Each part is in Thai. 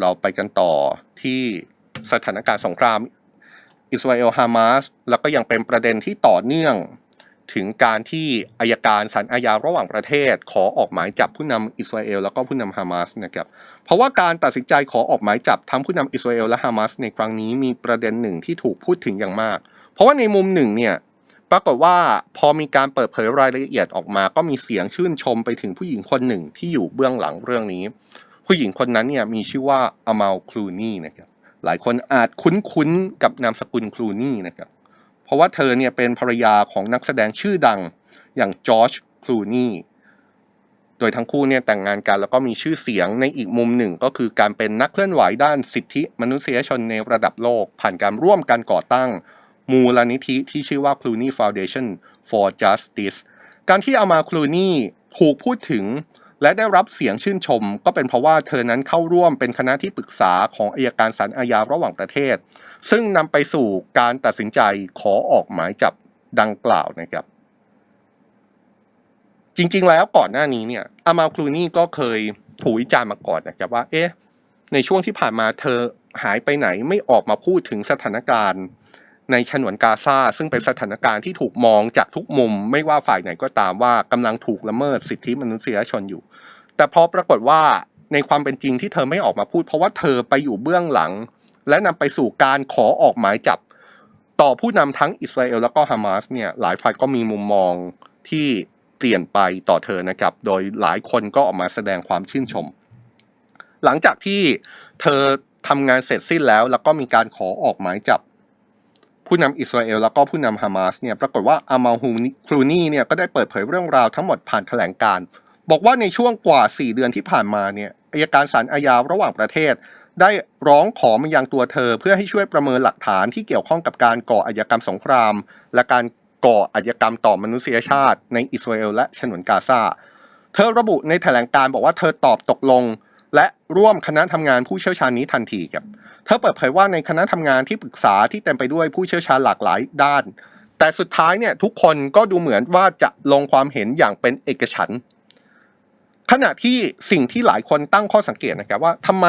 เราไปกันต่อที่สถานการณ์สงครามอิสราเอลฮามาสแล้วก็ยังเป็นประเด็นที่ต่อเนื่องถึงการที่อายการศาลอาญาระหว่างประเทศ ขอออกหมายจับผู้นำอิสราเอลแล้วก็ผู้นำฮามาสนะครับเพราะว่าการตัดสินใจขอออกหมายจับทั้งผู้นำอิสราเอลและฮามาสในครั้งนี้มีประเด็นหนึ่งที่ถูกพูดถึงอย่างมาก เพราะว่าในมุมหนึ่งเนี่ยปรากฏว่าพอมีการเปิดเผยรายละเอียดออกมา ก็มีเสียงชื่นชมไปถึงผู้หญิงคนหนึ่งที่อยู่เบื้องหลังเรื่องนี้ ผู้หญิงคนนั้นเนี่ยมีชื่อว่าอมาลคลูนี่นะครับหลายคนอาจคุ้นๆกับนามสกุลคลูนี่นะครับเพราะว่าเธอเนี่ยเป็นภรรยาของนักแสดงชื่อดังอย่างจอร์จคลูนี่โดยทั้งคู่เนี่ยแต่งงานกันแล้วก็มีชื่อเสียงในอีกมุมหนึ่งก็คือการเป็นนักเคลื่อนไหวด้านสิทธิมนุษยชนในระดับโลก ผ่านการร่วมกันก่อตั้ง มูลนิธิที่ชื่อว่า Clooney Foundation for Justice การที่เอามาคลูนี่ถูกพูดถึง และได้รับเสียงชื่นชม ก็เป็นเพราะว่าเธอนั้นเข้าร่วมเป็นคณะที่ปรึกษาของอายการศาลอาญาระหว่างประเทศ ซึ่งนำไปสู่การตัดสินใจขอออกหมายจับดังกล่าวนะครับ จริงๆแล้วก่อนหน้านี้เนี่ยอามาคลูนี่ก็เคยถูกวิจารณ์มาก่อนนะครับว่า เอ๊ะ ในช่วงที่ผ่านมาเธอหายไปไหนไม่ออกมาพูดถึงสถานการณ์ในฉนวนกาซาซึ่งเป็นสถานการณ์ที่ถูกมองจากทุกมุม ไม่ว่าฝ่ายไหนก็ตามว่ากำลังถูกละเมิดสิทธิมนุษยชนอยู่ แต่พอปรากฏว่าในความเป็นจริงที่เธอไม่ออกมาพูด เพราะว่าเธอไปอยู่เบื้องหลัง และนำไปสู่การขอออกหมายจับ ต่อผู้นำทั้งอิสราเอลแล้วก็ฮามาสเนี่ยหลายฝ่ายก็มีมุมมองที่เปลี่ยนไปต่อเธอนะครับ โดยหลายคนก็ออกมาแสดงความชื่นชม หลังจากที่เธอทำงานเสร็จสิ้นแล้ว แล้วก็มีการขอออกหมายจับ ผู้นำอิสราเอลแล้วก็ผู้นำฮามาสเนี่ยปรากฏว่าอามาฮูครูนี่เนี่ยก็ได้เปิดเผยเรื่องราวทั้งหมดผ่านแถลงการ บอกว่าในช่วงกว่า 4 เดือนที่ผ่านมาเนี่ยอายการศาลอาญาระหว่างประเทศ ได้ร้องขอมายังตัวเธอ เพื่อให้ช่วยประเมินหลักฐานที่เกี่ยวข้องกับการก่ออาชญากรรมสงคราม และการก่ออาชญากรรมต่อมนุษยชาติ ในอิสราเอลและฉนวนกาซาเธอระบุในแถลงการบอกว่าเธอตอบตกลง และร่วมคณะทำงานผู้เชี่ยวชาญนี้ทันทีครับเธอเปิดเผยว่าในคณะทำงานที่ปรึกษาที่เต็มไปด้วยผู้เชี่ยวชาญหลากหลายด้าน แต่สุดท้ายเนี่ยทุกคนก็ดูเหมือนว่าจะลงความเห็นอย่างเป็นเอกฉันท์ ขณะที่สิ่งที่หลายคนตั้งข้อสังเกตนะครับว่าทำไม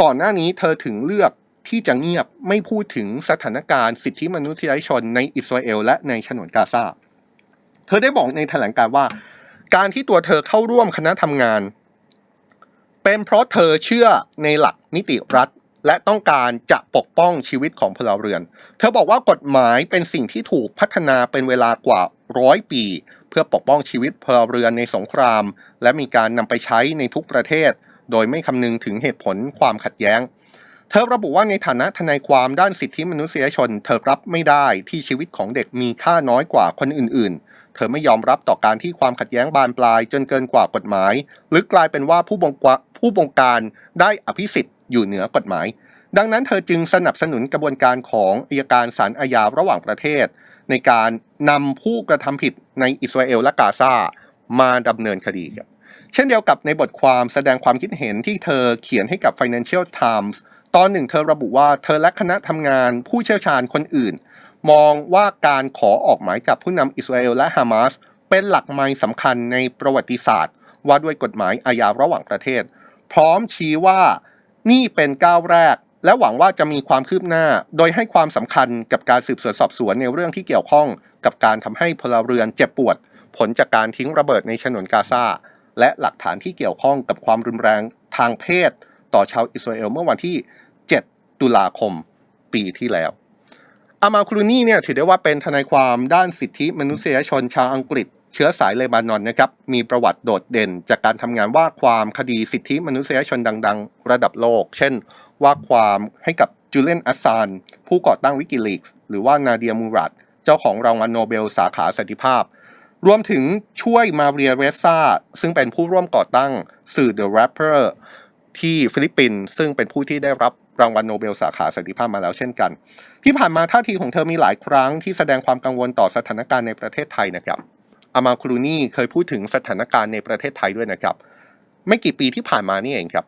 ก่อนหน้านี้เธอถึงเลือกที่จะเงียบไม่พูดถึงสถานการณ์สิทธิมนุษยชนในอิสราเอลและในฉนวนกาซา เธอได้บอกในแถลงการว่า การที่ตัวเธอเข้าร่วมคณะทำงาน เป็นเพราะเธอเชื่อในหลักนิติรัฐ และต้องการจะปกป้องชีวิตของพลเรือน เธอบอกว่ากฎหมายเป็นสิ่งที่ถูกพัฒนาเป็นเวลากว่าร้อยปี พื่อปกป้องชีวิตพลเรือนในสงคราม และมีการนำไปใช้ในทุกประเทศ โดยไม่คำนึงถึงเหตุผลความขัดแย้ง เธอระบุว่าในฐานะทนายความด้านสิทธิมนุษยชน เธอรับไม่ได้ที่ชีวิตของเด็กมีค่าน้อยกว่าคนอื่น ๆ เธอไม่ยอมรับต่อการที่ความขัดแย้งบานปลายจนเกินกว่ากฎหมาย หรือกลายเป็นว่าผู้บงกาผู้บงการได้อภิสิทธิ์อยู่เหนือกฎหมาย ดังนั้นเธอจึงสนับสนุนกระบวนการของอายการศาลอาญาระหว่างประเทศ ในการนำผู้กระทำผิดในอิสราเอลและกาซามาดำเนินคดีครับเช่นเดียวกับในบทความแสดงความคิดเห็นที่เธอเขียนให้กับ Financial Times ตอนหนึ่งเธอระบุว่าเธอและคณะทำงานผู้เชี่ยวชาญคนอื่น มองว่าการขอออกหมายจับผู้นำอิสราเอลและฮามาสเป็นหลักไม้สำคัญในประวัติศาสตร์ ว่าด้วยกฎหมายอาญาระหว่างประเทศ พร้อมชี้ว่านี่เป็นก้าวแรก และหวังว่าจะมีความคืบหน้า โดยให้ความสำคัญกับการสืบสวนสอบสวนในเรื่องที่เกี่ยวข้อง กับการทำให้พลเรือนเจ็บปวด ผลจากการทิ้งระเบิดในฉนวนกาซาและหลักฐานที่เกี่ยวข้องกับความรุนแรงทางเพศ ต่อชาวอิสราเอลเมื่อวันที่ 7 ตุลาคม ปีที่แล้ว อามาคลูนี่เนี่ยถือได้ว่าเป็นทนายความด้านสิทธิมนุษยชนชาวอังกฤษ เชื้อสายเลบานอนนะครับ มีประวัติโดดเด่นจากการทำงานว่าความคดีสิทธิมนุษยชนดัง ๆ ระดับโลก เช่น ว่าความให้กับจูเลียนอัสซานผู้ก่อตั้งวิกิลีกส์หรือว่านาเดียมูรัตเจ้าของรางวัลโนเบลสาขาสันติภาพ รวมถึงช่วยมาเรียเรซ่าซึ่งเป็นผู้ร่วมก่อตั้งสื่อ The Rapper ที่ฟิลิปปินส์ซึ่งเป็นผู้ที่ได้รับรางวัลโนเบลสาขาสันติภาพมาแล้วเช่นกัน ที่ผ่านมาท่าทีของเธอมีหลายครั้งที่แสดงความกังวลต่อสถานการณ์ในประเทศไทยนะครับอามาครูนี่เคยพูดถึงสถานการณ์ในประเทศไทยด้วยนะครับ ไม่กี่ปีที่ผ่านมานี่เองครับ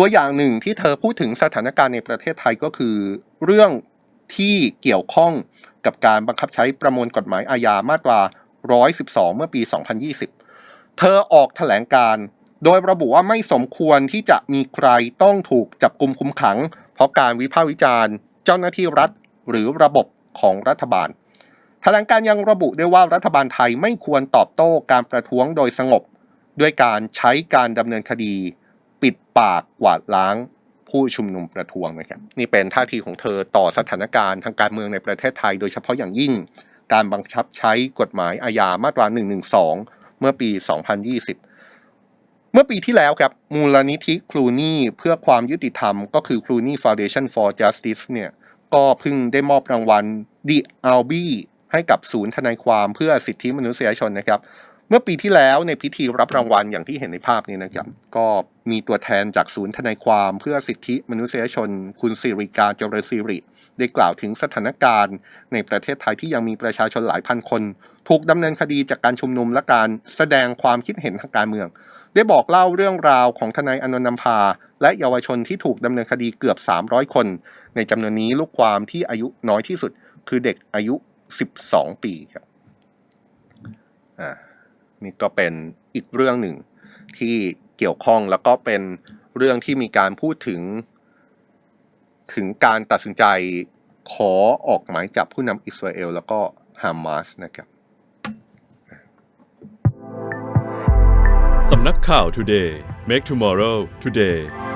ตัวอย่างหนึ่งที่เธอพูดถึงสถานการณ์ในประเทศไทยก็คือ เรื่องที่เกี่ยวข้องกับการบังคับใช้ประมวลกฎหมายอาญามาตรา 112 เมื่อปี 2020 เธอออกแถลงการ โดยระบุว่าไม่สมควรที่จะมีใครต้องถูกจับกลุมคุมขัง เพราะการวิพากษ์วิจารณ์ เจ้าหน้าที่รัฐ หรือระบบของรัฐบาลแถลงการยังระบุด้วยว่ารัฐบาลไทยไม่ควรตอบโต้การประท้วงโดยสงบ ด้วยการใช้การดำเนินคดี ปิดปากกวาดล้างผู้ชุมนุมประท้วงนะครับนี่เป็นท่าทีของเธอต่อสถานการณ์ทางการเมืองในประเทศไทย โดยเฉพาะอย่างยิ่งการบังคับใช้กฎหมายอาญามาตรา 112 เมื่อปี 2020 เมื่อปีที่แล้วครับมูลนิธิครูนี่เพื่อความยุติธรรมก็คือ c l o o n y Foundation for Justice เนี่ยก็เพิ่งได้มอบรางวัล The Albi ให้กับศูนย์ทนายความเพื่อสิทธิมนุษยชนนะครับ เมื่อปีที่แล้วในพิธีรับรางวัลอย่างที่เห็นในภาพนี้นะครับ ก็ มีตัวแทนจากศูนย์ทนายความเพื่อสิทธิมนุษยชน คุณสิริกาเจริญสิริ ได้กล่าวถึงสถานการณ์ ในประเทศไทยที่ยังมีประชาชนหลายพันคน ถูกดำเนินคดีจากการชุมนุมและการแสดงความคิดเห็นทางการเมือง ได้บอกเล่าเรื่องราวของทนายอนนท์นำพา และเยาวชนที่ถูกดำเนินคดีเกือบ 300 คน ในจำนวนนี้ลูกความที่อายุน้อยที่สุด คือเด็กอายุ 12 ปีครับอ่านี่ก็เป็นอีกเรื่องหนึ่งที่ เกี่ยวข้องแล้วก็เป็นเรื่องที่มีการพูดถึง ถึงการตัดสินใจขอออกหมายจับผู้นำอิสราเอล แล้วก็ฮามาสนะครับสำนักข่าว Today Make Tomorrow Today